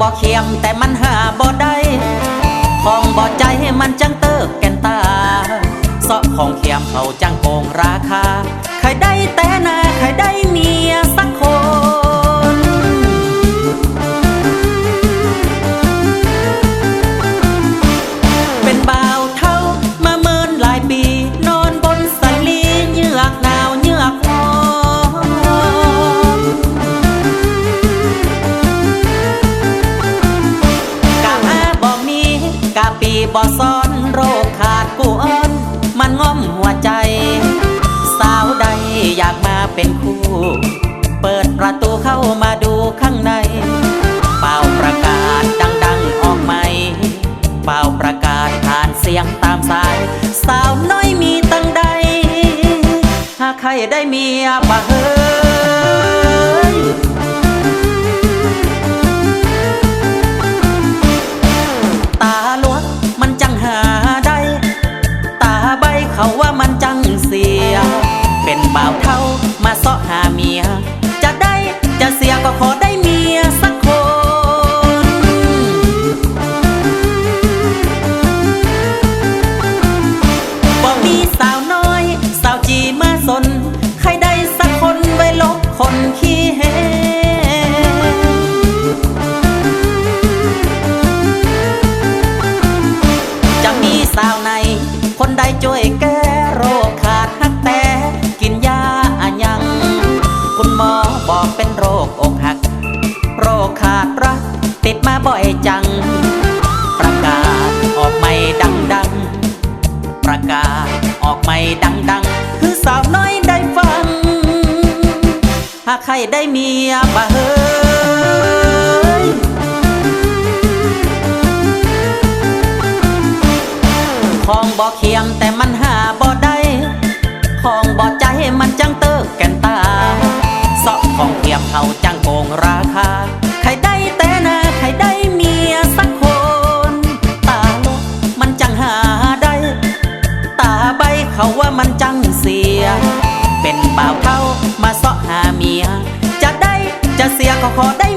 บ่เคียมแต่มันหาบ่ได้ของบ่ใจมันจังเติบแก่นตาเสาะของเคียมเขาจังโกงราคาใครได้แต่นาใครได้เมียสักคนเป็นบ่าวเท่ามาเมินหลายปี นอนบนสันลีเหยือกหนาวเหยือกหอ บ่ซ้อนโรคขาดกูอ่อน มันง่อมหัวใจ สาวใดอยากมาเป็นคู่ เปิดประตูเข้ามาดูข้างใน เป่าประกาศดังๆออกไหม เป่าประกาศผ่านเสียงตามสาย สาวน้อยมีตั้งใด หากใครได้เมียบ่เฮ้ย มาเสาะหาเมีย จะได้จะเสียก็ขอได้เมียสักคนบอกมีสาวน้อย สาวจีมาสน ใครได้สักคนไว้ลบคนขี้เหจะมีสาวในคนใดช่วยแก อบอกเป็นโรคอกหัก โรคขาดรัก ติดมาบ่อยจัง ประกาศออกไม่ดังๆประกาศออกไม่ดังๆคือสาวน้อยได้ฟัง หากใครได้เมียบ่เฮ้ยของบ่เคียมแต่มันหาบ่ได้ ของบ่ใจมันจังเติกแก่นตา เสาะของเทียมเขาจังโกงราคา ใครได้แต่นาใครได้เมียสักคน ตาลกมันจังหาได้ ตาใบเขาว่ามันจังเสีย เป็นบ่าวเขามาเสาะหาเมีย จะได้จะเสียก็ขอได้